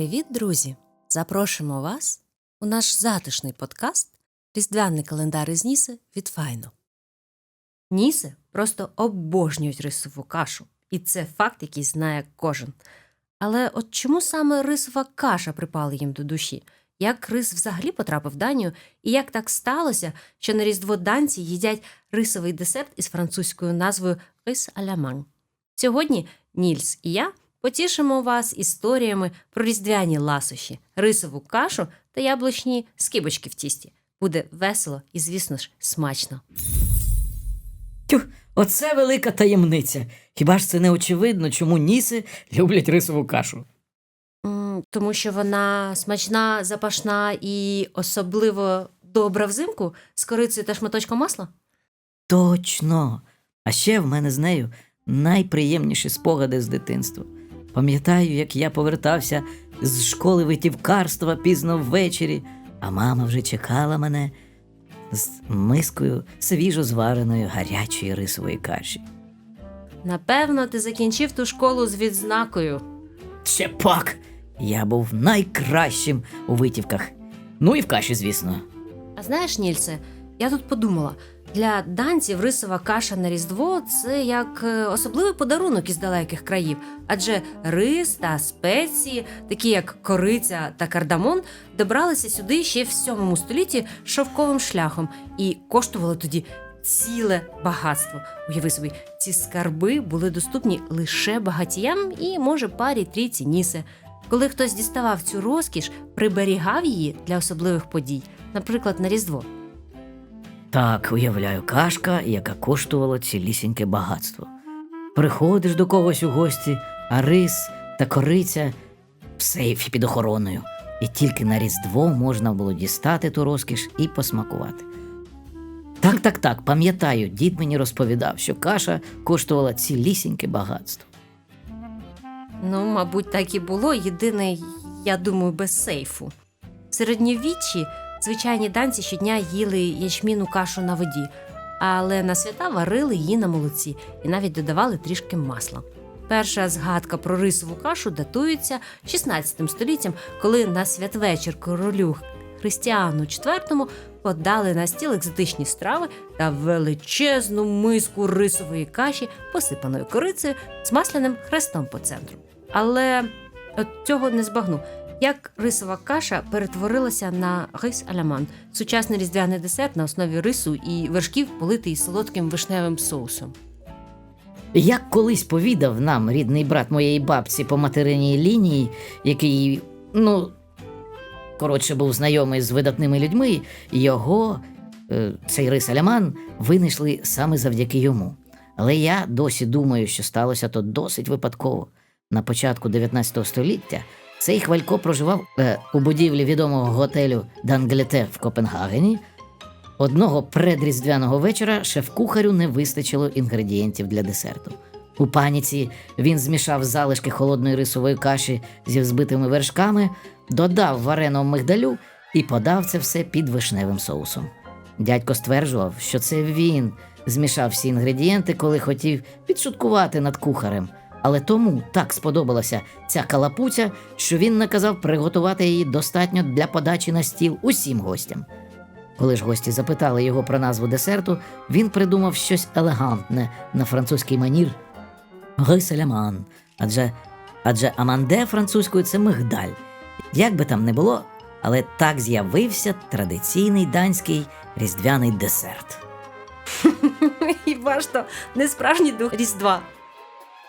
Привіт, друзі! Запрошуємо вас у наш затишний подкаст Різдвяний календар із Ніси від Файно. Ніси просто обожнюють рисову кашу, і це факт, який знає кожен. Але от чому саме рисова каша припала їм до душі? Як рис взагалі потрапив в Данію, і як так сталося, що на Різдво данці їдять рисовий десерт із французькою назвою рис аляман? Сьогодні Нільс і я потішимо вас історіями про різдвяні ласощі, рисову кашу та яблучні скибочки в тісті. Буде весело і, звісно ж, смачно. Тю, оце велика таємниця. Хіба ж це не очевидно, чому ніси люблять рисову кашу? М, Тому що вона смачна, запашна і особливо добра взимку з корицею та шматочком масла? Точно. А ще в мене з нею найприємніші спогади з дитинства. Пам'ятаю, як я повертався з школи витівкарства пізно ввечері, а мама вже чекала мене з мискою свіжо звареної гарячої рисової каші. Напевно, ти закінчив ту школу з відзнакою. Ще пак! Я був найкращим у витівках. Ну і в каші, звісно. А знаєш, Нільце, я тут подумала: для данців рисова каша на Різдво це як е, особливий подарунок із далеких країв, адже рис та спеції, такі як кориця та кардамон, добралися сюди ще в 7 столітті шовковим шляхом і коштували тоді ціле багатство. Уяви собі, ці скарби були доступні лише багатіям і, може, парі трійці нісе. Коли хтось діставав цю розкіш, приберігав її для особливих подій, наприклад, на Різдво. Так, уявляю, кашка, яка коштувала цілісіньке багатство. Приходиш до когось у гості, а рис та кориця в сейфі під охороною. І тільки на Різдво можна було дістати ту розкіш і посмакувати. Так, так, так, пам'ятаю, дід мені розповідав, що каша коштувала цілісіньке багатство. Ну, мабуть, так і було. Єдине, я думаю, без сейфу. В середньовіччі звичайні данці щодня їли ячмінну кашу на воді, але на свята варили її на молоці і навіть додавали трішки масла. Перша згадка про рисову кашу датується 16 століттям, коли на святвечір королю Христіану IV подали на стіл екзотичні страви та величезну миску рисової каші, посипаної корицею з масляним хрестом по центру. Але от цього не збагну. Як рисова каша перетворилася на рис аляман сучасний різдвяний десерт на основі рису і вершків, политий солодким вишневим соусом. Як колись повідав нам рідний брат моєї бабці по материнній лінії, який, ну, коротше, був знайомий з видатними людьми, його, е, цей рис Аляман, винайшли саме завдяки йому. Але я досі думаю, що сталося то досить випадково. На початку 19 століття цей хвалько проживав е, у будівлі відомого готелю Данглете в Копенгагені. Одного предріздвяного вечора шеф-кухарю не вистачило інгредієнтів для десерту. У паніці він змішав залишки холодної рисової каші зі взбитими вершками, додав вареного мигдалю і подав це все під вишневим соусом. Дядько стверджував, що це він змішав всі інгредієнти, коли хотів підшуткувати над кухарем. Але тому так сподобалася ця калапуця, що він наказав приготувати її достатньо для подачі на стіл усім гостям. Коли ж гості запитали його про назву десерту, він придумав щось елегантне на французький манір Гиселяман. Адже, адже аманде французькою це мигдаль. Як би там не було, але так з'явився традиційний данський різдвяний десерт. Хіба ж то не справжній дух Різдва.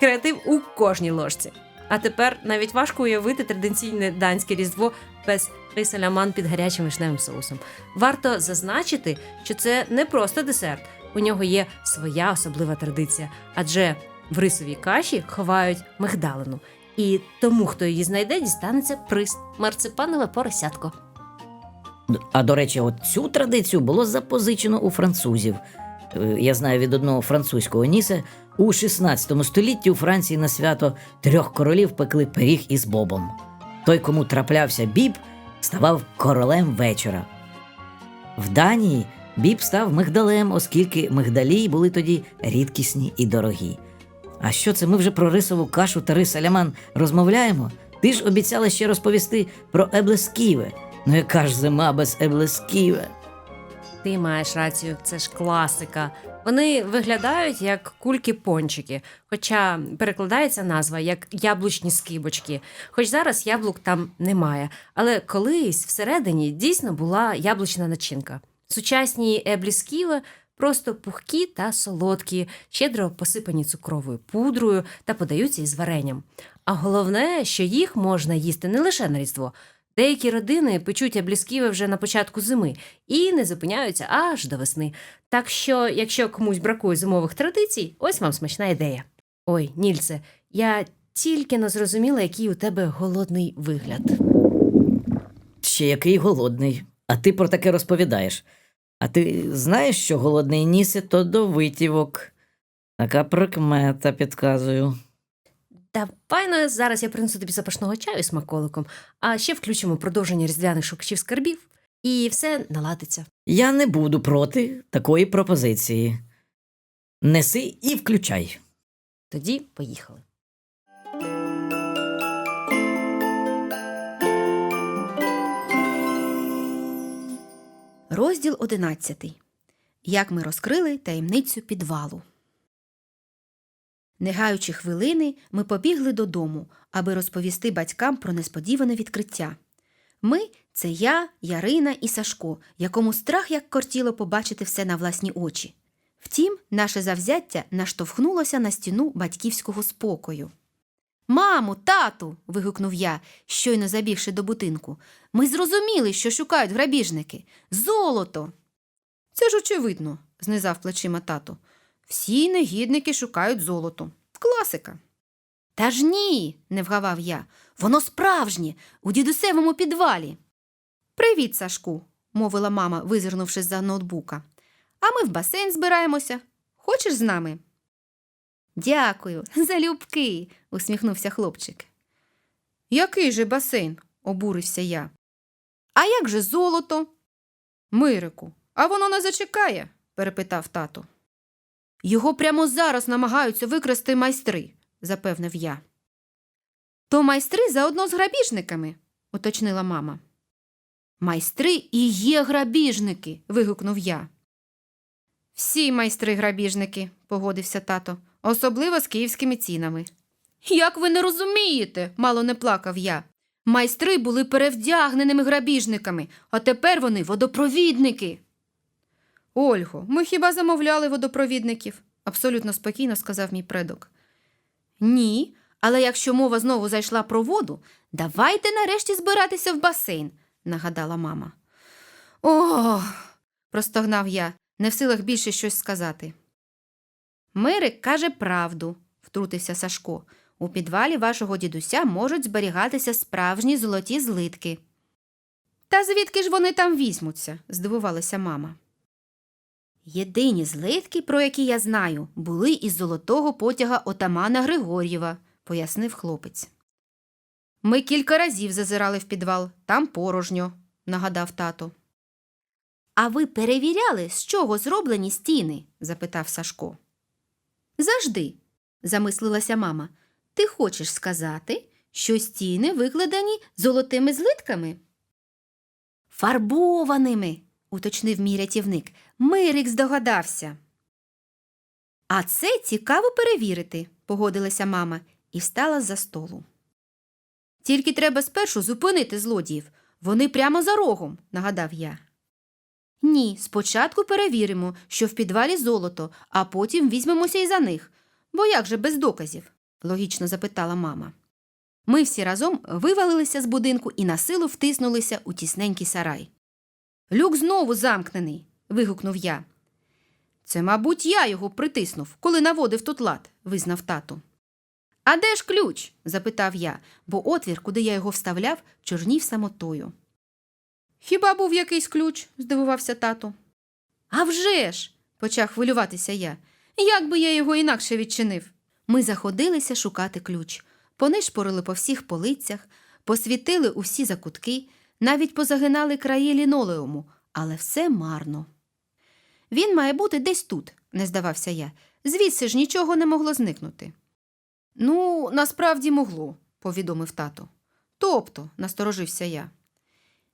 Креатив у кожній ложці. А тепер навіть важко уявити традиційне данське різдво без рисаляман під гарячим вишневим соусом. Варто зазначити, що це не просто десерт. У нього є своя особлива традиція, адже в рисовій каші ховають мигдалину. І тому, хто її знайде, дістанеться приз марципанове поросятко. А до речі, от цю традицію було запозичено у французів. Е, Я знаю від одного французького ніса. У 16 столітті у Франції на свято трьох королів пекли пиріг із бобом. Той, кому траплявся біб, ставав королем вечора. В Данії біб став мигдалем, оскільки мигдалі були тоді рідкісні і дорогі. А що це ми вже про рисову кашу та рис аляман розмовляємо? Ти ж обіцяла ще розповісти про Еблесківе. Ну яка ж зима без Еблесківе? Ти маєш рацію, це ж класика. Вони виглядають як кульки-пончики, хоча перекладається назва як яблучні скибочки. Хоч зараз яблук там немає, але колись всередині дійсно була яблучна начинка. Сучасні еблісківи просто пухкі та солодкі, щедро посипані цукровою пудрою та подаються із варенням. А головне, що їх можна їсти не лише на Різдво. Деякі родини печуть аблісківи вже на початку зими і не зупиняються аж до весни. Так що, якщо комусь бракує зимових традицій, ось вам смачна ідея. Ой, Нільце, я тільки не зрозуміла, який у тебе голодний вигляд. Ще який голодний. А ти про таке розповідаєш. А ти знаєш, що голодний ніси то до витівок. Така прикмета, підказую. Давай ну, зараз я принесу тобі запашного чаю з смаколиком, а ще включимо продовження різдвяних шукачів скарбів, і все наладиться. Я не буду проти такої пропозиції. Неси і включай. Тоді поїхали. Розділ 11. Як ми розкрили таємницю підвалу. Не гаючи хвилини, ми побігли додому, аби розповісти батькам про несподіване відкриття. Ми це я, Ярина і Сашко, якому страх як кортіло побачити все на власні очі. Втім, наше завзяття наштовхнулося на стіну батьківського спокою. Мамо, тату. вигукнув я, щойно забігши до будинку. Ми зрозуміли, що шукають грабіжники. Золото. Це ж очевидно, знизав плечима тато. Всі негідники шукають золото. Класика. Та ж ні, не вгавав я. Воно справжнє, у дідусевому підвалі. Привіт, Сашку, мовила мама, визирнувши за ноутбука. А ми в басейн збираємося. Хочеш з нами? Дякую, залюбки, усміхнувся хлопчик. Який же басейн? обурився я. А як же золото? Мирику, а воно не зачекає? перепитав тато. Його прямо зараз намагаються викрасти майстри, запевнив я. То майстри заодно з грабіжниками, уточнила мама. Майстри і є грабіжники. вигукнув я. Всі майстри грабіжники, погодився тато, особливо з київськими цінами. Як ви не розумієте, мало не плакав я. Майстри були перевдягненими грабіжниками, а тепер вони водопровідники. Ольго, ми хіба замовляли водопровідників? абсолютно спокійно сказав мій предок. Ні, але якщо мова знову зайшла про воду, давайте нарешті збиратися в басейн, нагадала мама. Ох, простогнав я, не в силах більше щось сказати. Мирик каже правду, втрутився Сашко. У підвалі вашого дідуся можуть зберігатися справжні золоті злитки. Та звідки ж вони там візьмуться? здивувалася мама. Єдині злитки, про які я знаю, були із золотого потяга отамана Григор'єва, пояснив хлопець. Ми кілька разів зазирали в підвал, там порожньо, нагадав тато. А ви перевіряли, з чого зроблені стіни? запитав Сашко. Завжди, замислилася мама. Ти хочеш сказати, що стіни викладені золотими злитками? Фарбованими, уточнив мій рятівник. Мирик здогадався. А це цікаво перевірити, погодилася мама і встала з-за столу. Тільки треба спершу зупинити злодіїв. Вони прямо за рогом, нагадав я. Ні, спочатку перевіримо, що в підвалі золото, а потім візьмемося і за них. Бо як же без доказів? логічно запитала мама. Ми всі разом вивалилися з будинку і на силу втиснулися у тісненький сарай. Люк знову замкнений. Вигукнув я. Це, мабуть, я його притиснув, коли наводив тут лад, визнав тато. А де ж ключ? запитав я, бо отвір, куди я його вставляв, чорнів самотою. Хіба був якийсь ключ? здивувався тато. «А вже ж!» – почав хвилюватися я. Як би я його інакше відчинив? Ми заходилися шукати ключ, понишпорили по всіх полицях, посвітили усі закутки, навіть позагинали краї лінолеуму, але все марно. Він має бути десь тут, не здавався я. Звідси ж нічого не могло зникнути. Ну, насправді могло, повідомив тато. Тобто, насторожився я.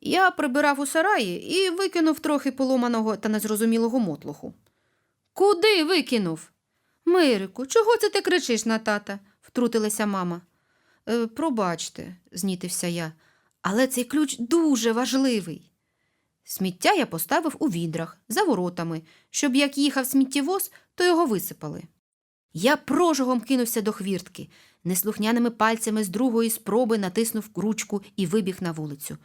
Я прибирав у сараї і викинув трохи поломаного та незрозумілого мотлоху. Куди викинув? Мирику, чого це ти кричиш на тата? втрутилася мама. Е, пробачте, знітився я, але цей ключ дуже важливий. Сміття я поставив у відрах за воротами, щоб як їхав сміттєвоз, то його висипали. Я прожогом кинувся до хвіртки, неслухняними пальцями з другої спроби натиснув ручку і вибіг на вулицю.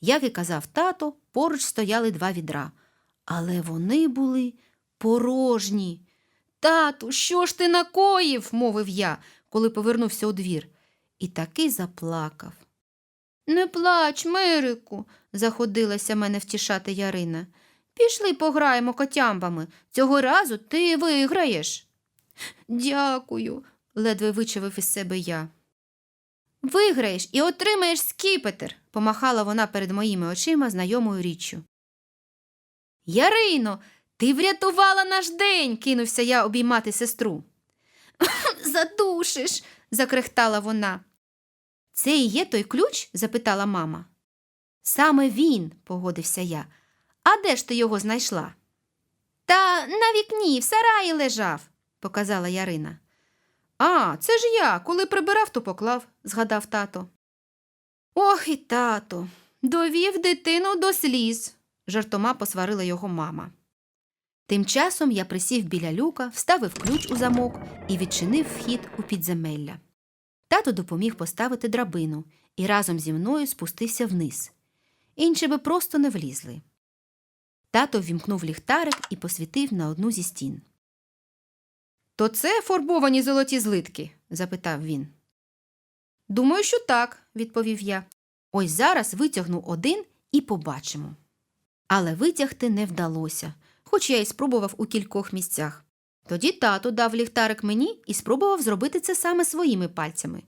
Як і казав тато, поруч стояли два відра, але вони були порожні. Тату, що ж ти накоїв? мовив я, коли повернувся у двір, і таки заплакав. Не плач, Мирику, заходилася мене втішати Ярина. Пішли пограємо котямбами. Цього разу ти виграєш. Дякую, ледве вичавив із себе я. Виграєш і отримаєш скіпетр, помахала вона перед моїми очима знайомою річчю. Ярино, ти врятувала наш день, кинувся я обіймати сестру. Задушиш, закрехтала вона. Це і є той ключ? запитала мама. Саме він, погодився я. А де ж ти його знайшла? Та на вікні, в сараї лежав, показала Ярина. А, це ж я, коли прибирав, то поклав, згадав тато. Ох і тато, довів дитину до сліз, жартома посварила його мама. Тим часом я присів біля люка, вставив ключ у замок і відчинив вхід у підземелля. Тато допоміг поставити драбину і разом зі мною спустився вниз. Інші би просто не влізли. Тато ввімкнув ліхтарик і посвітив на одну зі стін. То це фарбовані золоті злитки? запитав він. Думаю, що так, відповів я. Ось зараз витягну один і побачимо. Але витягти не вдалося, хоч я й спробував у кількох місцях. Тоді тато дав ліхтарик мені і спробував зробити це саме своїми пальцями.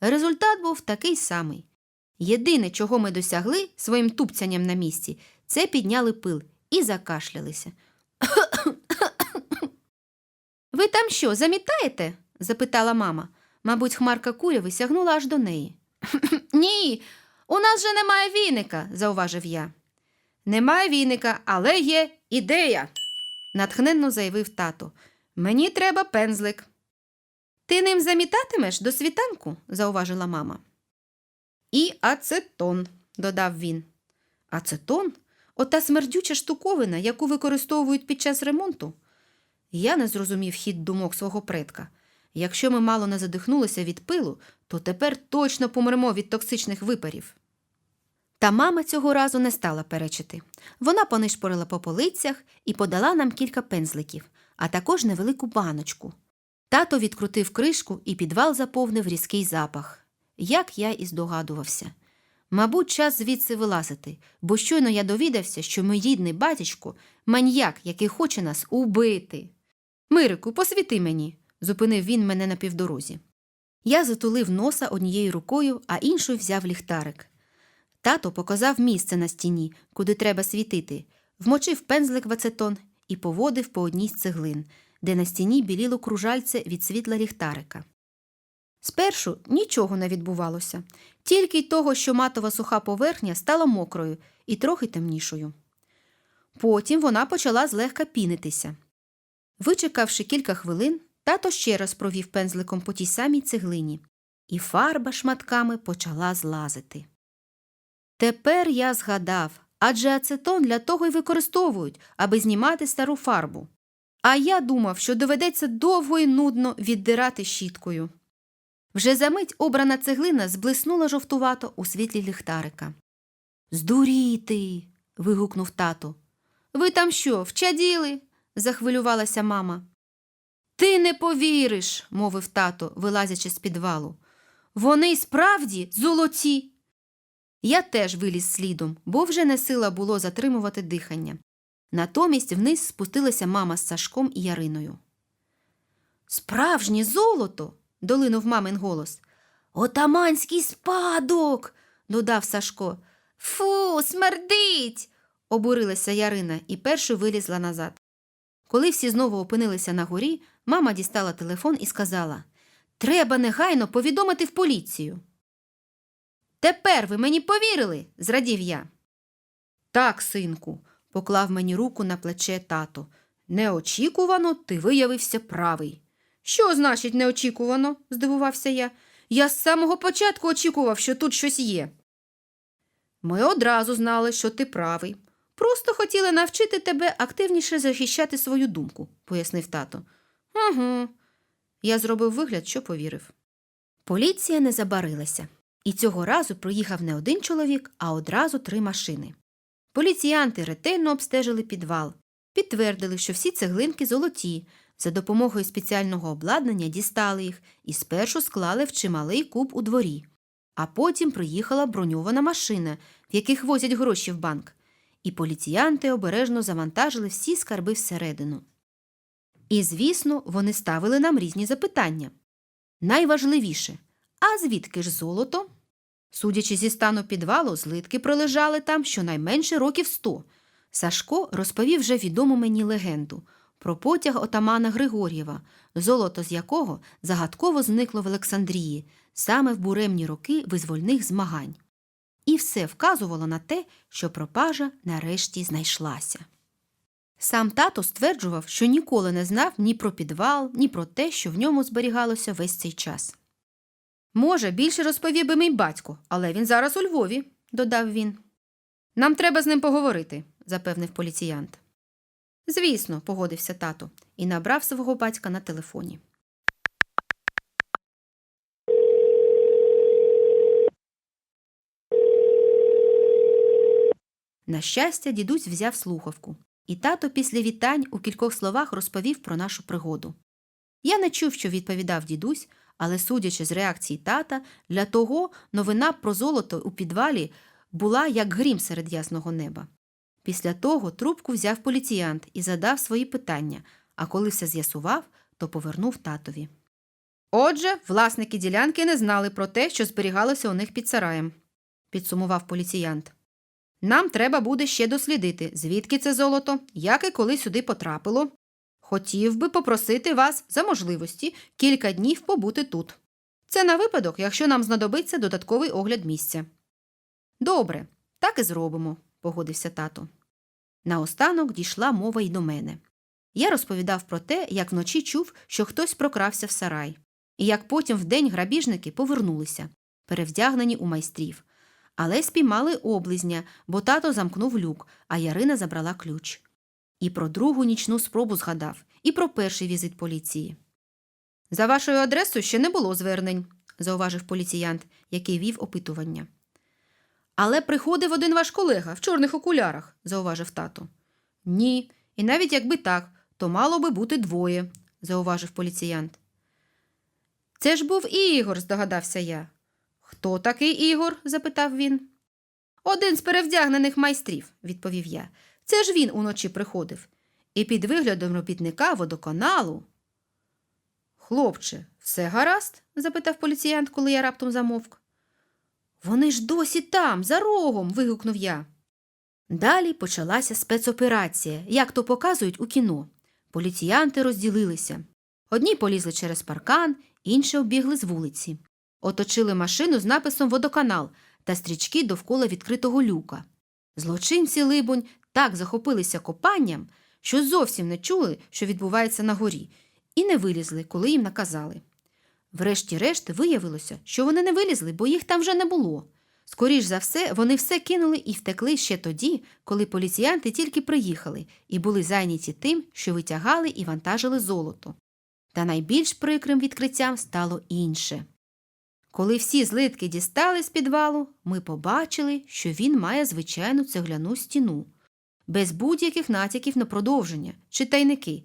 Результат був такий самий. Єдине, чого ми досягли своїм тупцянням на місці, це підняли пил і закашлялися. Ви там що, замітаєте? запитала мама. Мабуть, хмарка куряви сягнула аж до неї. Ні, у нас же немає віника, зауважив я. Немає віника, але є ідея, натхненно заявив тато. Мені треба пензлик. Ти ним замітатимеш до світанку, зауважила мама. І ацетон, додав він. Ацетон? Ота смердюча штуковина, яку використовують під час ремонту. Я не зрозумів хід думок свого предка. Якщо ми мало не задихнулися від пилу, то тепер точно помремо від токсичних випарів. Та мама цього разу не стала перечити. Вона понишпорила по полицях і подала нам кілька пензликів, а також невелику баночку. Тато відкрутив кришку, і підвал заповнив різкий запах. Як я і здогадувався. Мабуть, час звідси вилазити, бо щойно я довідався, що мій рідний батечко маньяк, який хоче нас убити. Мирику, посвіти мені, зупинив він мене на півдорозі. Я затулив носа однією рукою, а іншою взяв ліхтарик. Тато показав місце на стіні, куди треба світити, вмочив пензлик в ацетон і поводив по одній з цеглин, де на стіні біліло кружальце від світла ліхтарика. Спершу нічого не відбувалося, тільки й того, що матова суха поверхня стала мокрою і трохи темнішою. Потім вона почала злегка пінитися. Вичекавши кілька хвилин, тато ще раз провів пензликом по тій самій цеглині, і фарба шматками почала злазити. Тепер я згадав, адже ацетон для того й використовують, аби знімати стару фарбу. А я думав, що доведеться довго і нудно віддирати щіткою. Вже за мить обрана цеглина зблиснула жовтувато у світлі ліхтарика. Здуріти. вигукнув тато. Ви там що, вчаділи? захвилювалася мама. Ти не повіриш, мовив тато, вилазячи з підвалу. Вони справді золоті. Я теж виліз слідом, бо вже не сила було затримувати дихання. Натомість вниз спустилася мама з Сашком і Яриною. Справжнє золото. Долинув мамин голос. Отаманський спадок. додав Сашко. Фу, смердить. обурилася Ярина і першою вилізла назад. Коли всі знову опинилися на горі, мама дістала телефон і сказала Треба негайно повідомити в поліцію. Тепер ви мені повірили? зрадів я. Так, синку, поклав мені руку на плече тато. Неочікувано ти виявився правий. Що значить неочікувано? здивувався я. Я з самого початку очікував, що тут щось є. Ми одразу знали, що ти правий. Просто хотіли навчити тебе активніше захищати свою думку, пояснив тато. Угу. Я зробив вигляд, що повірив. Поліція не забарилася, і цього разу приїхав не один чоловік, а одразу три машини. Поліціянти ретельно обстежили підвал, підтвердили, що всі цеглинки золоті. За допомогою спеціального обладнання дістали їх і спершу склали в чималий куб у дворі. А потім приїхала броньована машина, в яких возять гроші в банк, і поліціянти обережно завантажили всі скарби всередину. І, звісно, вони ставили нам різні запитання. Найважливіше а звідки ж золото? Судячи зі стану підвалу, злитки пролежали там щонайменше років сто. Сашко розповів вже відому мені легенду про потяг отамана Григор'єва, золото з якого загадково зникло в Олександрії, саме в буремні роки визвольних змагань. І все вказувало на те, що пропажа нарешті знайшлася. Сам тато стверджував, що ніколи не знав ні про підвал, ні про те, що в ньому зберігалося весь цей час. Може, більше розповів би мій батько, але він зараз у Львові, додав він. Нам треба з ним поговорити, запевнив поліціянт. Звісно, погодився тато і набрав свого батька на телефоні. На щастя, дідусь взяв слухавку, і тато після вітань у кількох словах розповів про нашу пригоду. Я не чув, що відповідав дідусь, але, судячи з реакції тата, для того новина про золото у підвалі була як грім серед ясного неба. Після того трубку взяв поліціянт і задав свої питання, а коли все з'ясував, то повернув татові. Отже, власники ділянки не знали про те, що зберігалося у них під сараєм, підсумував поліціянт. Нам треба буде ще дослідити, звідки це золото, як і коли сюди потрапило. Хотів би попросити вас за можливості кілька днів побути тут. Це на випадок, якщо нам знадобиться додатковий огляд місця. Добре, так і зробимо, погодився тато. Наостанок дійшла мова й до мене. Я розповідав про те, як вночі чув, що хтось прокрався в сарай, і як потім вдень грабіжники повернулися, перевдягнені у майстрів. Але спіймали облизня, бо тато замкнув люк, а Ярина забрала ключ. І про другу нічну спробу згадав, і про перший візит поліції. За вашою адресою ще не було звернень, зауважив поліціянт, який вів опитування. Але приходив один ваш колега в чорних окулярах, зауважив тато. Ні, і навіть якби так, то мало би бути двоє, зауважив поліціянт. Це ж був Ігор, здогадався я. Хто такий Ігор? запитав він. Один з перевдягнених майстрів, відповів я. Це ж він уночі приходив. І під виглядом робітника водоканалу. Хлопче, все гаразд? запитав поліціянт, коли я раптом замовк. Вони ж досі там, за рогом. вигукнув я. Далі почалася спецоперація, як то показують у кіно. Поліціянти розділилися. Одні полізли через паркан, інші оббігли з вулиці. Оточили машину з написом Водоканал та стрічки довкола відкритого люка. Злочинці, либонь, так захопилися копанням, що зовсім не чули, що відбувається на горі, і не вилізли, коли їм наказали. Врешті-решт виявилося, що вони не вилізли, бо їх там вже не було. Скоріш за все, вони все кинули і втекли ще тоді, коли поліціянти тільки приїхали і були зайняті тим, що витягали і вантажили золото. Та найбільш прикрим відкриттям стало інше. Коли всі злитки дістали з підвалу, ми побачили, що він має звичайну цегляну стіну, без будь-яких натяків на продовження чи тайники.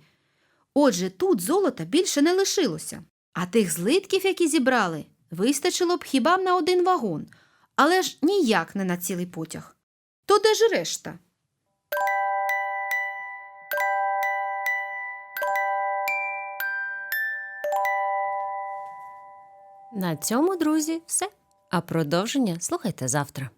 Отже, тут золота більше не лишилося, а тих злитків, які зібрали, вистачило б хіба на один вагон, але ж ніяк не на цілий потяг. То де ж решта? На цьому, друзі, все. А продовження слухайте завтра.